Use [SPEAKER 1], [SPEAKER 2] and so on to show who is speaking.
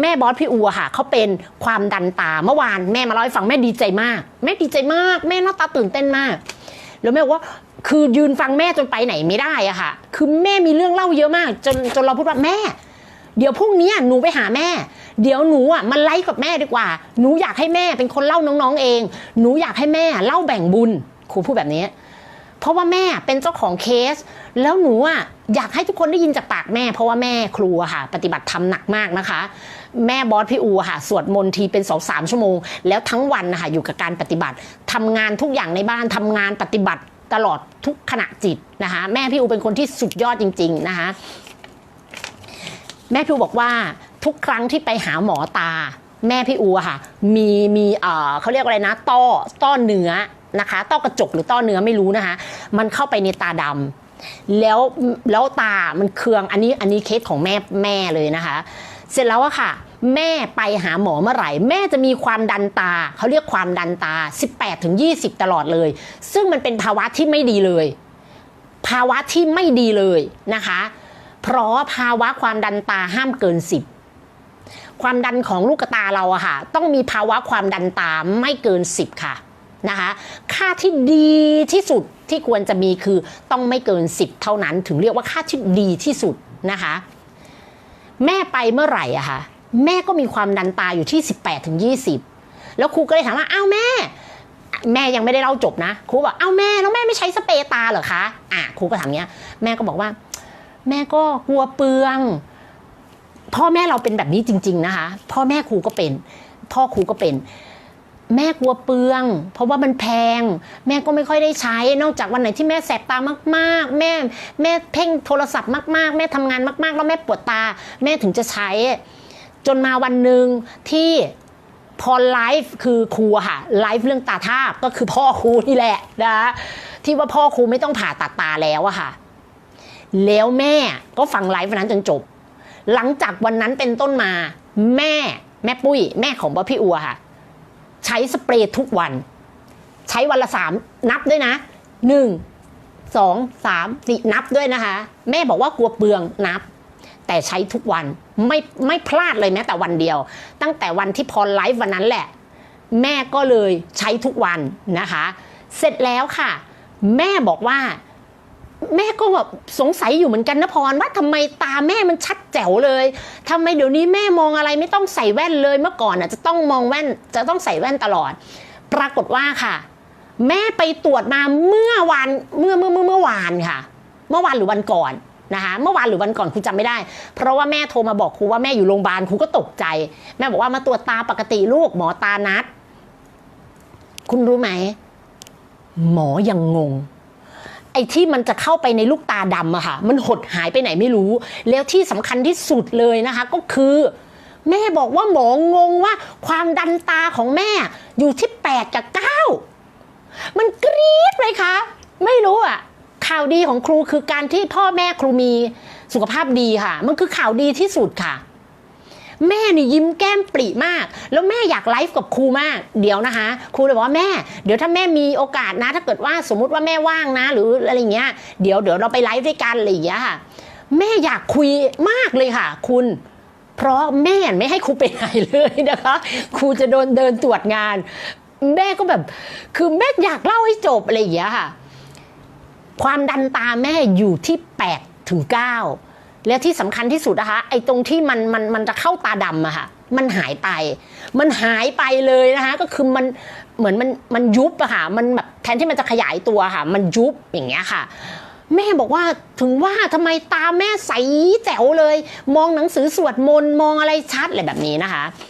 [SPEAKER 1] แม่บอสพี่อูอะค่ะเขาเป็นความดันตาเมื่อวานแม่มาเล่าให้ฟังแม่ดีใจมาก แม่ดีใจมาก แม่หน้าตาตื่นเต้นมาก แล้วแม่ว่าคือยืนฟังแม่จนไปไหนไม่ได้อะค่ะ คือแม่มีเรื่องเล่าเยอะมาก จนจนเราพูดว่าแม่ เดี๋ยวพรุ่งนี้หนูไปหาแม่ เดี๋ยวหนูอะมาไลฟ์กับแม่ดีกว่า หนูอยากให้แม่เป็นคนเล่าน้องๆเอง หนูอยากให้แม่เล่าแบ่งบุญครูพูดแบบนี้ เพราะว่าแม่เป็นเจ้าของเคส แล้วหนูอะอยากให้ทุกคนได้ยินจากปากแม่ เพราะว่าแม่ครูค่ะ ปฏิบัติธรรมหนักมากนะคะ แม่บอสพี่อูค่ะ สวดมนต์ทีเป็นสองสามชั่วโมง แล้วทั้งวันนะคะอยู่กับการปฏิบัติทำงานทุกอย่างในบ้านทำงานปฏิบัติตลอดทุกขณะจิตนะคะ แม่พี่อูเป็นคนที่สุดยอดจริง ๆ นะคะแม่พี่อูบอกว่าทุกครั้งที่ไปหาหมอตา แม่พี่อูค่ะ มีมีเออเขาเรียกอะไรนะต้อต้อเนื้อ นะคะต้อกระจกหรือต้อเนื้อไม่รู้นะคะ มันเข้าไปในตาดำแล้วแล้วตามันเคืองอันนี้อันนี้เคสของแม่แม่เลยนะคะ เสร็จแล้วอะค่ะ แม่ไปหาหมอเมื่อไหร่ แม่จะมีความดันตาเขาเรียกความดันตา 18ถึง20 ตลอดเลย ซึ่งมันเป็นภาวะที่ไม่ดีเลย ภาวะที่ไม่ดีเลยนะคะ เพราะภาวะความดันตาห้ามเกิน 10ความดันของลูกตาเราอะค่ะ ต้องมีภาวะความดันตาไม่เกิน 10 ค่ะ นะคะ ค่าที่ดีที่สุดที่ควรจะมีคือต้องไม่เกิน 10 เท่านั้น ถึงเรียกว่าค่าที่ดีที่สุดนะคะ แม่ไปเมื่อไหร่อะคะแม่ก็มีความดันตาอยู่ที่ 18ถึง20 แล้วครูก็เลยถามว่าอ้าวแม่ แม่ยังไม่ได้เล่าจบนะ ครูบอกอ้าวแม่แล้วแม่ไม่ใช้สเปรย์ตาเหรอคะอะครูก็ถามเงี้ย แม่ก็บอกว่า แม่ก็กลัวเปลือง พ่อแม่เราเป็นแบบนี้จริง ๆ นะคะ พ่อแม่ครูก็เป็น พ่อครูก็เป็น แม่กลัวเปลือง เพราะว่ามันแพง แม่ก็ไม่ค่อยได้ใช้ นอกจากวันไหนที่แม่แสบตามากๆ แม่แม่เพ่งโทรศัพท์มาก ๆ แม่ทำงานมาก ๆ แล้วแม่ปวดตา แม่ถึงจะใช้ จนมาวันหนึ่งที่พอไลฟ์คือครูค่ะไลฟ์เรื่องตาท่าก็คือพ่อครูนี่แหละนะที่ว่าพ่อครูไม่ต้องผ่าตัดตาแล้วอะค่ะ แล้วแม่ก็ฟังไลฟ์วันนั้นจนจบ หลังจากวันนั้นเป็นต้นมา แม่แม่ปุ้ย แม่ของบอพี่อัวค่ะ ใช้สเปรย์ทุกวัน ใช้วันละสามนับด้วยนะหนึ่งสองสามสี่นับด้วยนะคะ แม่บอกว่ากลัวเปลืองนับ แต่ใช้ทุกวันไม่ไม่พลาดเลยแม้แต่วันเดียว ตั้งแต่วันที่พอไลฟ์วันนั้นแหละ แม่ก็เลยใช้ทุกวันนะคะ เสร็จแล้วค่ะ แม่บอกว่า แม่ก็แบบสงสัยอยู่เหมือนกันนะพรว่าทำไมตาแม่มันชัดแจ๋วเลยทำไมเดี๋ยวนี้แม่มองอะไรไม่ต้องใส่แว่นเลยเมื่อก่อนอะจะต้องมองแว่นจะต้องใส่แว่นตลอด ปรากฏว่าค่ะ แม่ไปตรวจมาเมื่อวันเมื่อเมื่อเมื่อเมื่อวานค่ะ เมื่อวานหรือวันก่อนนะคะเมื่อวานหรือวันก่อนครูจำไม่ได้ เพราะว่าแม่โทรมาบอกครูว่าแม่อยู่โรงพยาบาลครูก็ตกใจ แม่บอกว่ามาตรวจตาปกติลูกหมอตานัด คุณรู้ไหม หมอยังงง ไอ้ที่มันจะเข้าไปในลูกตาดำอะค่ะมันหดหายไปไหนไม่รู้ แล้วที่สำคัญที่สุดเลยนะคะ ก็คือแม่บอกว่าหมองงว่าความดันตาของแม่อยู่ที่แปดกับเก้ามันกรี๊ดเลยคะ ไม่รู้อะข่าวดีของครูคือการที่พ่อแม่ครูมีสุขภาพดีค่ะ มันคือข่าวดีที่สุดค่ะ แม่นี่ยิ้มแก้มปริมาก แล้วแม่อยากไลฟ์กับครูมากเดี๋ยวนะคะ ครูเลยบอกว่าแม่เดี๋ยวถ้าแม่มีโอกาสนะ ถ้าเกิดว่าสมมุติว่าแม่ว่างนะ หรืออะไรเงี้ยเดี๋ยวเดี๋ยวเราไปไลฟ์ด้วยกันอะไรอย่างเงี้ยค่ะแม่อยากคุยมากเลยค่ะ คุณเพราะแม่ไม่ให้ครูไปไหนเลยนะคะครูจะโดนเดินตรวจงาน แม่ก็แบบ คือแม่อยากเล่าให้จบอะไรอย่างเงี้ยค่ะ ความดันตาแม่อยู่ที่8ถึง9 และที่สำคัญที่สุดนะคะ ไอ้ตรงที่มันมันมันจะเข้าตาดำอะค่ะ มันหายไป มันหายไปเลยนะคะ ก็คือมันเหมือนมันมันยุบอะค่ะ มันแบบแทนที่มันจะขยายตัวค่ะ มันยุบอย่างเงี้ยค่ะ แม่บอกว่าถึงว่าทำไมตาแม่ใสแจ๋วเลย มองหนังสือสวดมนต์มองอะไรชัดอะไรแบบนี้นะคะ